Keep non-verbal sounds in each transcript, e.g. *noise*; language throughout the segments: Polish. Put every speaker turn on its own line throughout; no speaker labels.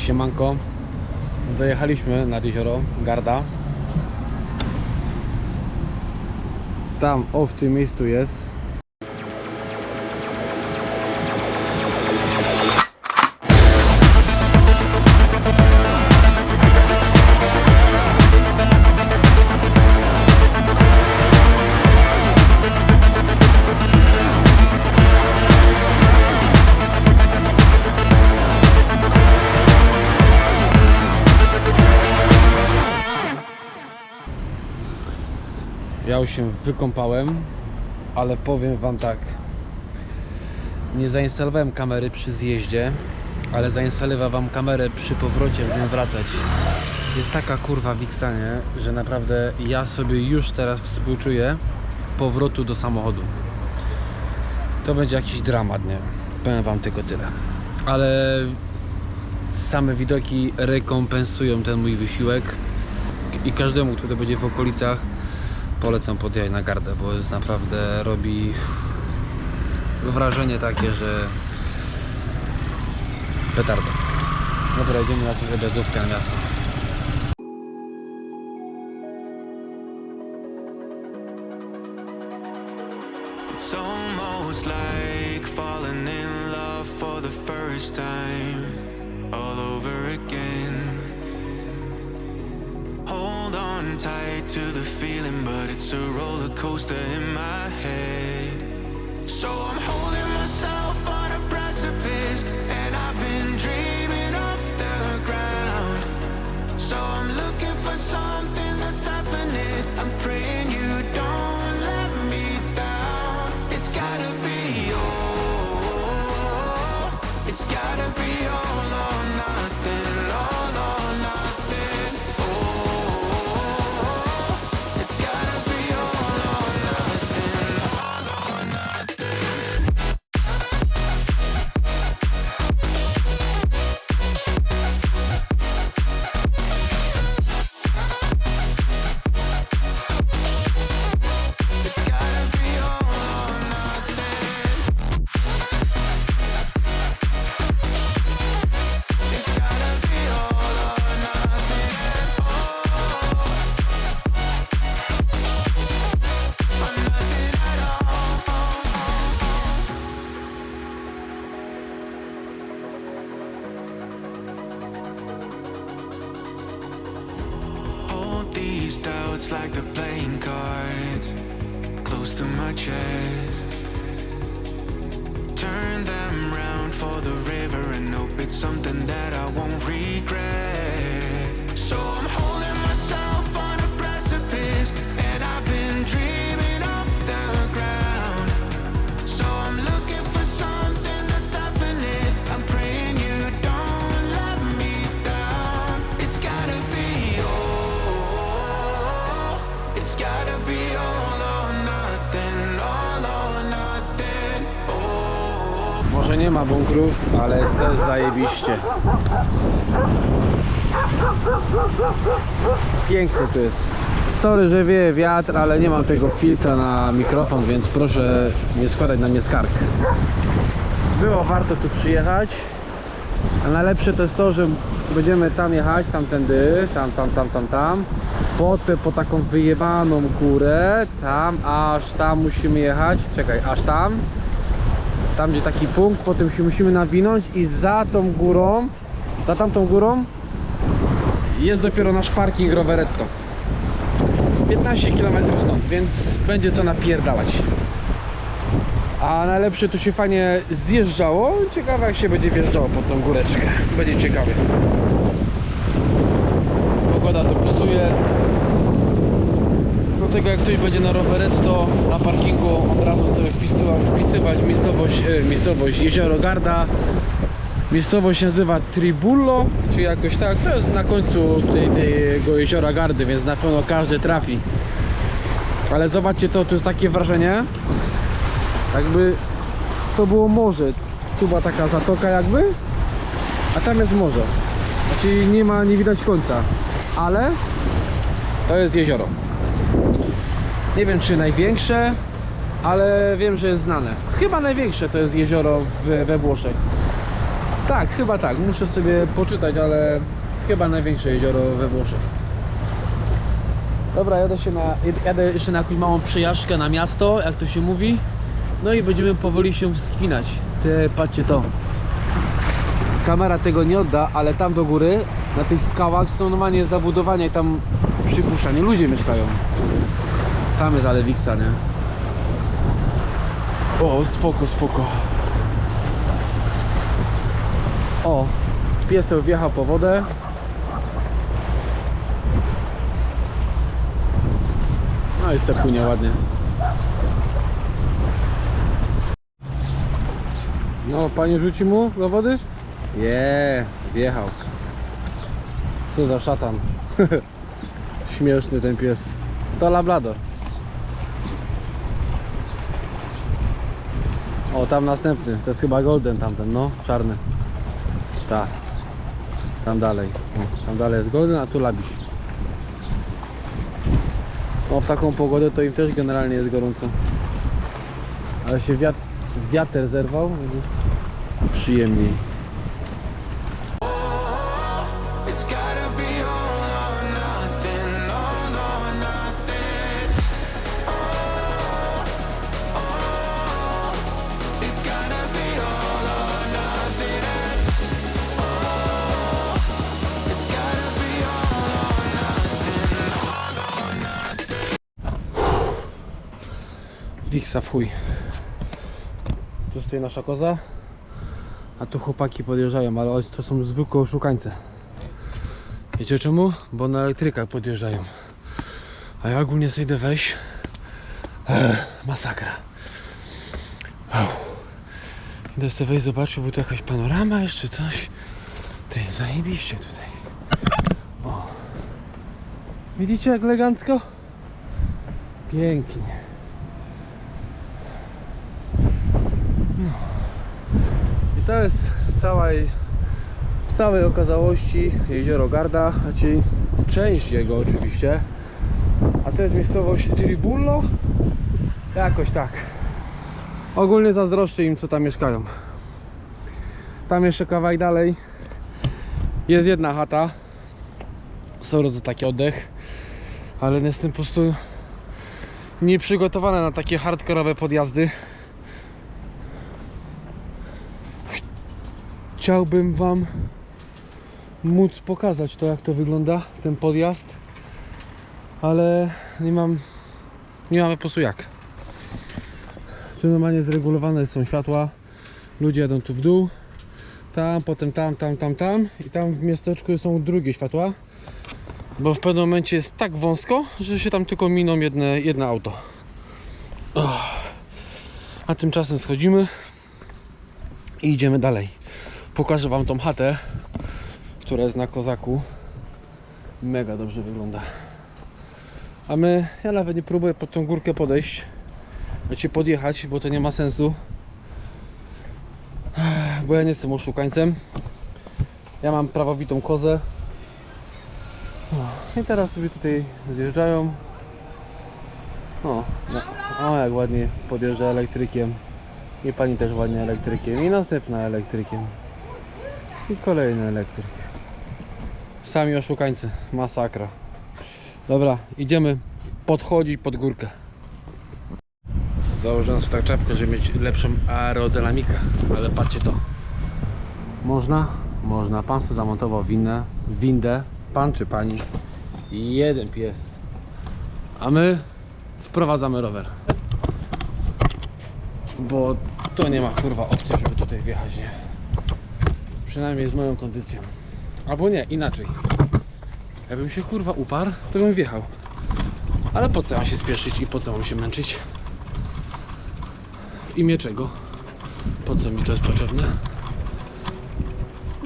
Siemanko. Dojechaliśmy nad jezioro Garda. Tam, o w tym miejscu jest. Ja już się wykąpałem, ale powiem wam tak. Nie zainstalowałem kamery przy zjeździe, ale zainstalowałem wam kamerę przy powrocie, będziemy wracać. Jest taka kurwa wiksa, nie? że naprawdę ja sobie już teraz współczuję powrotu do samochodu. To będzie jakiś dramat, nie? Powiem wam tylko tyle. Ale same widoki rekompensują ten mój wysiłek i każdemu, kto będzie w okolicach polecam podjechać na gardę, bo jest naprawdę robi wrażenie takie, że petarda. Dobra, idziemy na trochę gazówkę na miasto.
For the first time, all over again. Tight to the feeling, but it's a roller coaster in my head. My chest. Turn them round for the river and hope it's something
Może nie ma bunkrów, ale jest też zajebiście. Pięknie tu jest. Sorry, że wieje wiatr, ale nie mam tego filtra na mikrofon, więc proszę nie składać na mnie skarg. Było warto tu przyjechać. A najlepsze to jest to, że będziemy tam jechać, tamtędy, tam, tam, tam, tam, tam. Potem po taką wyjebaną górę, tam, aż tam musimy jechać. Czekaj, aż tam. Tam gdzie taki punkt, potem się musimy nawinąć i za tą górą, za tamtą górą jest dopiero nasz parking Roveretto. 15 km stąd, więc będzie co napierdalać. A najlepsze tu się fajnie zjeżdżało. Ciekawe jak się będzie wjeżdżało pod tą góreczkę. Będzie ciekawie. Pogoda dopisuje. Tego jak ktoś będzie na roweretto na parkingu od razu sobie wpisywać, wpisywać miejscowość, e, miejscowość Jezioro Garda. Miejscowość się nazywa Tribullo, czy jakoś tak. To jest na końcu tej, tego jeziora Gardy, więc na pewno każdy trafi. Ale zobaczcie to, tu jest takie wrażenie, jakby to było morze. Tu była taka zatoka jakby, a tam jest morze. Znaczy nie ma, nie widać końca, ale to jest jezioro. Nie wiem czy największe, ale wiem, że jest znane. Chyba największe to jest jezioro we Włoszech. Tak, chyba tak. Muszę sobie poczytać, ale chyba największe jezioro we Włoszech. Dobra, jadę, się na, jadę jeszcze na jakąś małą przejażdżkę na miasto, jak to się mówi. No i będziemy powoli się wspinać. Ty, patrzcie to. Kamera tego nie odda, ale tam do góry, na tych skałach są normalnie zabudowania i tam przypuszczanie ludzie mieszkają. Tam jest ale Wiksa, nie? O, spoko, spoko. O, pieseł wjechał po wodę. No i se płynie ładnie. No, panie rzuci mu do wody? Je, wjechał. Co za szatan. *laughs* Śmieszny ten pies. To labrador. O, tam następny. To jest chyba golden tamten, no, czarny. Tak. Tam dalej. O, tam dalej jest golden, a tu labiś. No w taką pogodę to im też generalnie jest gorąco. Ale się wiatr zerwał, więc jest przyjemniej. Wiksa w chuj. Tu stoi nasza koza. A tu chłopaki podjeżdżają, ale to są zwykłe oszukańce. Wiecie czemu? Bo na elektryka podjeżdżają. A ja ogólnie sobie idę. Ech, masakra. Uff. Idę sobie wejść zobaczyć, bo tu jakaś panorama jeszcze coś. Ty, zajebiście tutaj. O. Widzicie jak elegancko? Pięknie. To jest w całej, w całej okazałości jezioro Garda, znaczy część jego oczywiście. A to jest miejscowość Tribullo. Jakoś tak. Ogólnie zazdroszczę im co tam mieszkają. Tam jeszcze kawałek dalej jest jedna chata. Sorry za taki oddech. Ale jestem po prostu nieprzygotowany na takie hardkorowe podjazdy. Chciałbym wam móc pokazać to jak to wygląda ten podjazd ale nie mam nie mamy po prostu jak. Tu normalnie zregulowane są światła ludzie jadą tu w dół tam, potem tam, tam, tam, tam i tam w miasteczku są drugie światła bo w pewnym momencie jest tak wąsko, że się tam tylko miną jedne, jedno auto. A tymczasem schodzimy i idziemy dalej pokażę wam tą chatę która jest na kozaku. Mega dobrze wygląda. A my, ja nawet nie próbuję pod tą górkę podejść znaczy podjechać, bo to nie ma sensu. Bo ja nie jestem oszukańcem. Ja mam prawowitą kozę. No, i teraz sobie tutaj zjeżdżają. O, no, o jak ładnie podjeżdża elektrykiem. I pani też ładnie elektrykiem. I następna elektrykiem i kolejny elektryk. Sami oszukańcy, masakra. Dobra, idziemy podchodzić pod górkę. Założyłem sobie tak czapkę, żeby mieć lepszą aerodynamikę, ale patrzcie to. Można? Można. Pan sobie zamontował winę, windę, pan czy pani jeden pies. A my wprowadzamy rower. Bo to nie ma kurwa opcji, żeby tutaj wjechać, nie? Przynajmniej z moją kondycją. Albo nie, inaczej. Jakbym się kurwa uparł, to bym wjechał. Ale po co mam się spieszyć i po co mam się męczyć? W imię czego? Po co mi to jest potrzebne?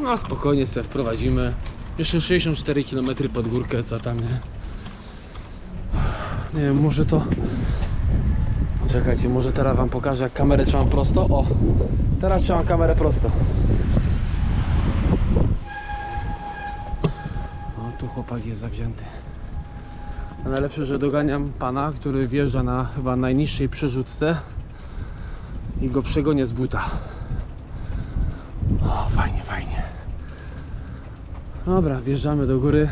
No spokojnie sobie wprowadzimy. Jeszcze 64 km pod górkę, co tam nie? Nie wiem, może to... Czekajcie, może teraz wam pokażę jak kamerę trzymam prosto. O! Teraz trzymam kamerę prosto. chłopak jest zawzięty. A najlepsze, że doganiam pana, który wjeżdża na chyba najniższej przerzutce i go przegonię z buta. O, fajnie, fajnie. Dobra, wjeżdżamy do góry.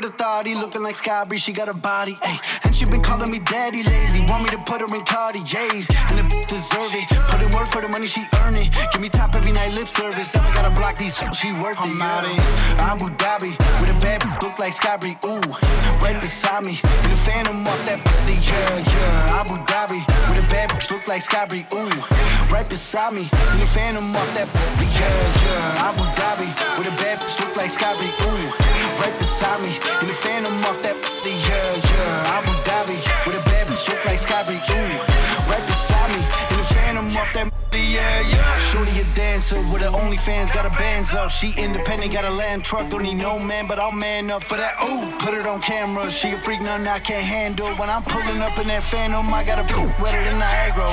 With authority, looking like Sky Bree, she got a body, ayy. And she been calling me daddy lately, want me to put her in Cartier's, and the b- deserve it. Put in work for the money she earn it. Give me top every night, lip service. Never gotta block these, she worth it. I'm out in Abu Dhabi with a bad b- look like Sky Bree, ooh, right beside me. In the phantom off that b- yeah, yeah. Abu Dhabi with a bad b- look like Sky Bree, ooh, right beside me. In the phantom off that b- yeah, yeah. Abu Dhabi with a bad bitch look like Sky Bree, ooh, right beside me. In the phantom off that yeah, yeah. Abu Dhabi with a bad look like Bree, ooh, right beside me. In the phantom off that yeah, yeah. Shorty a dancer with her OnlyFans, got a bands up. She independent, got a land truck, don't need no man, but I'll man up for that. Ooh, put it on camera. She a freak, nothing I can't handle. When I'm pulling up in that phantom, I got a *laughs* wetter than Niagara.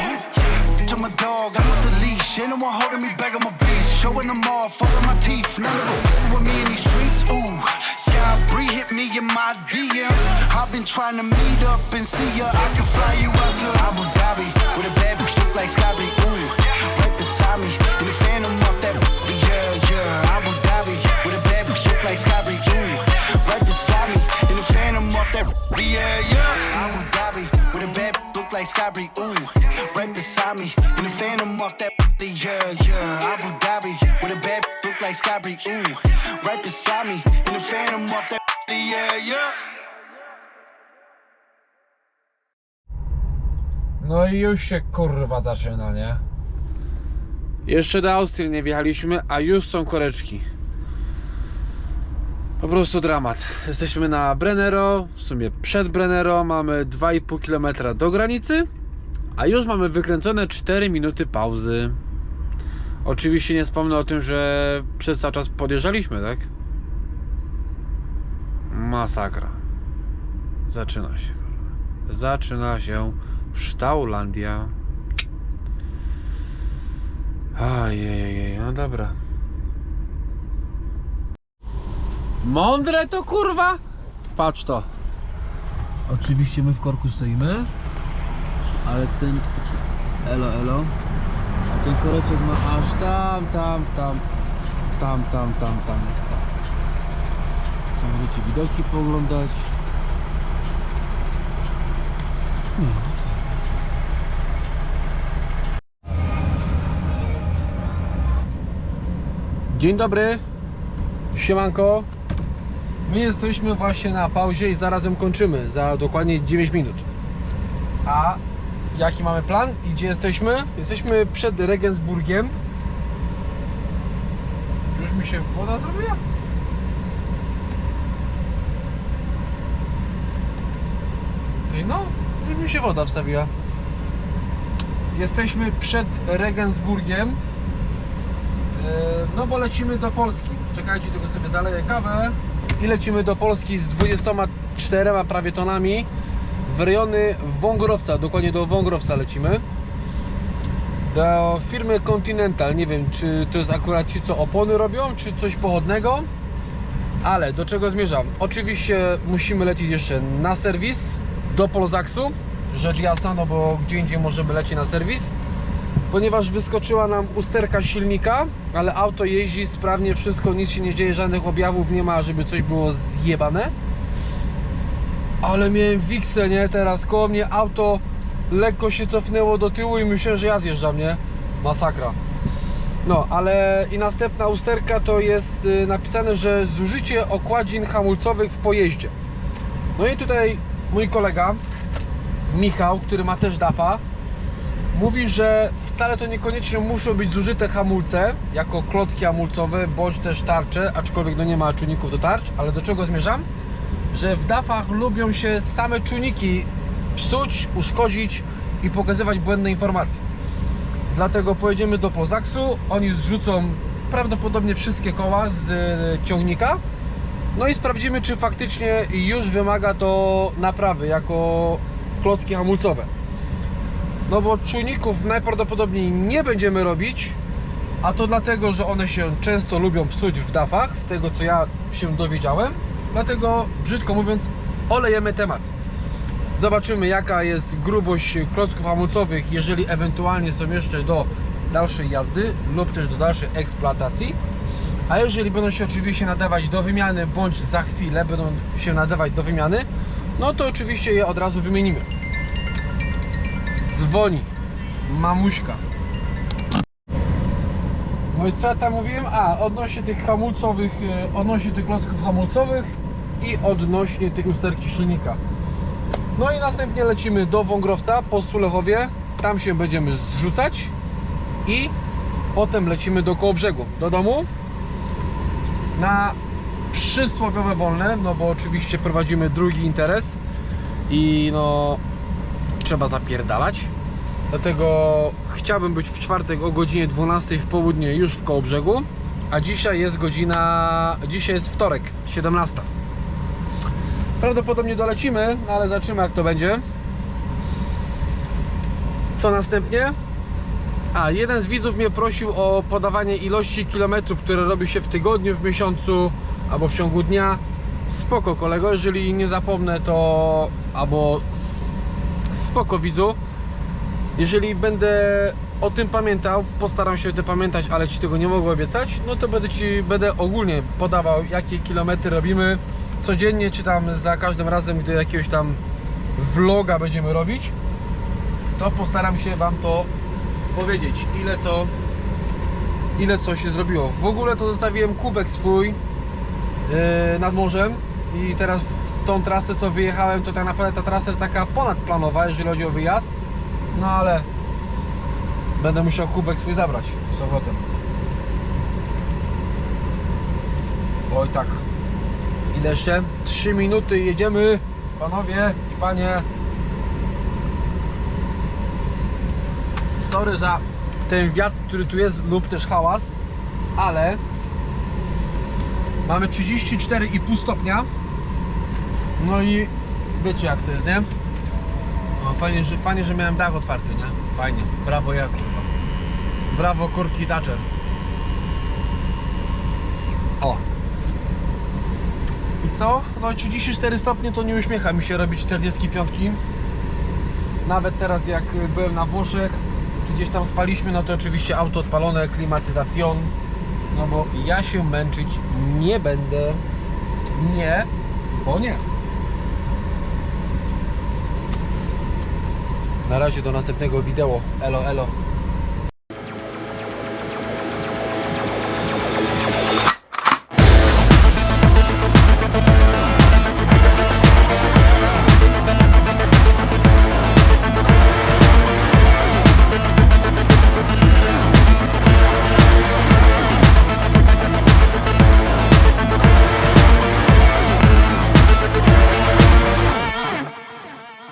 To my dog, I'm with the Ain't no one holding me back, I'm a beast. Showing them off, all of my teeth. None of them with me in these streets. Ooh, Sky Bree hit me in my DMs. I've been trying to meet up and see ya. I can fly you out to Abu Dhabi with a bad bitch look like Sky Bree. Ooh, right beside me in the phantom off that. Like Sky Bree. Ooh, right beside me in the phantom off that. Yeah, yeah. Abu Dhabi with a bad look like Sky Bree. Ooh, right beside me in the phantom off that. Yeah, yeah.
No i już się kurwa zaczyna, nie? Jeszcze do Austrii nie wjechaliśmy, a już są koreczki. Po prostu dramat. Jesteśmy na Brennero, w sumie przed Brennero, mamy 2,5 km do granicy, a już mamy wykręcone 4 minuty pauzy. Oczywiście nie wspomnę o tym, że przez cały czas podjeżdżaliśmy, tak? Masakra. Zaczyna się. Zaczyna się Sztaulandia. Ajejej, no dobra. Mądre to kurwa? Patrz to. Oczywiście my w korku stoimy, ale ten elo elo, a ten koreczek ma aż tam, tam, tam, tam, tam, tam, tam jest. o. Co możecie widoki pooglądać. Dzień dobry, siemanko. My jesteśmy właśnie na pauzie i zarazem kończymy za dokładnie 9 minut. A jaki mamy plan i gdzie jesteśmy? Jesteśmy przed Regensburgiem. Już mi się woda zrobiła? Ty no, już mi się woda wstawiła. Jesteśmy przed Regensburgiem. E, No bo lecimy do Polski. Czekajcie, tylko sobie zaleję kawę. I lecimy do Polski z 24 prawie tonami w rejony Wągrowca, dokładnie do Wągrowca lecimy. Do firmy Continental. Nie wiem, czy to jest akurat ci, co opony robią, czy coś pochodnego. Ale do czego zmierzam? Oczywiście musimy lecieć jeszcze na serwis do Polzaksu. Rzecz jasna, no bo gdzie indziej możemy lecieć na serwis ponieważ wyskoczyła nam usterka silnika, ale auto jeździ sprawnie, wszystko, nic się nie dzieje, żadnych objawów nie ma, żeby coś było zjebane. Ale miałem wiksę, nie? Teraz koło mnie auto lekko się cofnęło do tyłu i myślałem, że ja zjeżdżam, nie? Masakra. No, ale i następna usterka to jest y, napisane, że zużycie okładzin hamulcowych w pojeździe. No i tutaj mój kolega Michał, który ma też DAFA, mówi, że wcale to niekoniecznie muszą być zużyte hamulce jako klocki hamulcowe bądź też tarcze, aczkolwiek no nie ma czujników do tarcz, ale do czego zmierzam? Że w DAF-ach lubią się same czujniki psuć, uszkodzić i pokazywać błędne informacje. Dlatego pojedziemy do Pozaksu, oni zrzucą prawdopodobnie wszystkie koła z e, ciągnika no i sprawdzimy, czy faktycznie już wymaga to naprawy jako klocki hamulcowe. No bo czujników najprawdopodobniej nie będziemy robić, a to dlatego, że one się często lubią psuć w dafach, z tego co ja się dowiedziałem. Dlatego, brzydko mówiąc, olejemy temat. Zobaczymy jaka jest grubość klocków hamulcowych, jeżeli ewentualnie są jeszcze do dalszej jazdy lub też do dalszej eksploatacji. A jeżeli będą się oczywiście nadawać do wymiany, bądź za chwilę będą się nadawać do wymiany, no to oczywiście je od razu wymienimy. Dzwoni mamuśka. No i co ja tam mówiłem? A, odnośnie tych hamulcowych, e, odnośnie tych klocków hamulcowych i odnośnie tej usterki silnika. No i następnie lecimy do Wągrowca po Sulechowie. Tam się będziemy zrzucać i potem lecimy do Kołobrzegu, do domu na przysłowiowe wolne, no bo oczywiście prowadzimy drugi interes i no trzeba zapierdalać. Dlatego chciałbym być w czwartek o godzinie 12 w południe już w Kołobrzegu, a dzisiaj jest godzina, dzisiaj jest wtorek, 17. Prawdopodobnie dolecimy, no ale zobaczymy jak to będzie. Co następnie? A, jeden z widzów mnie prosił o podawanie ilości kilometrów, które robi się w tygodniu, w miesiącu albo w ciągu dnia. Spoko kolego, jeżeli nie zapomnę to albo spoko widzu. Jeżeli będę o tym pamiętał, postaram się o pamiętać, ale Ci tego nie mogę obiecać, no to będę Ci, będę ogólnie podawał jakie kilometry robimy codziennie, czy tam za każdym razem, gdy jakiegoś tam vloga będziemy robić, to postaram się Wam to powiedzieć, ile co, ile co się zrobiło. W ogóle to zostawiłem kubek swój yy, nad morzem i teraz tą trasę co wyjechałem, to tak naprawdę ta trasa jest taka ponadplanowa, jeżeli chodzi o wyjazd. No ale będę musiał kubek swój zabrać z powrotem. Oj tak. Ile jeszcze? 3 minuty jedziemy. Panowie i panie. Sorry za ten wiatr, który tu jest lub też hałas, ale mamy 34,5 stopnia. No i wiecie jak to jest, nie? O, fajnie, że, fajnie, że miałem dach otwarty, nie? Fajnie. Brawo ja, kurwa. Brawo kurki tacze. O. I co? No 34 stopnie to nie uśmiecha mi się robić 45. Nawet teraz jak byłem na Włoszech, czy gdzieś tam spaliśmy, no to oczywiście auto odpalone, klimatyzacjon. No bo ja się męczyć nie będę. Nie, bo nie. Na razie do następnego wideo. Elo, elo.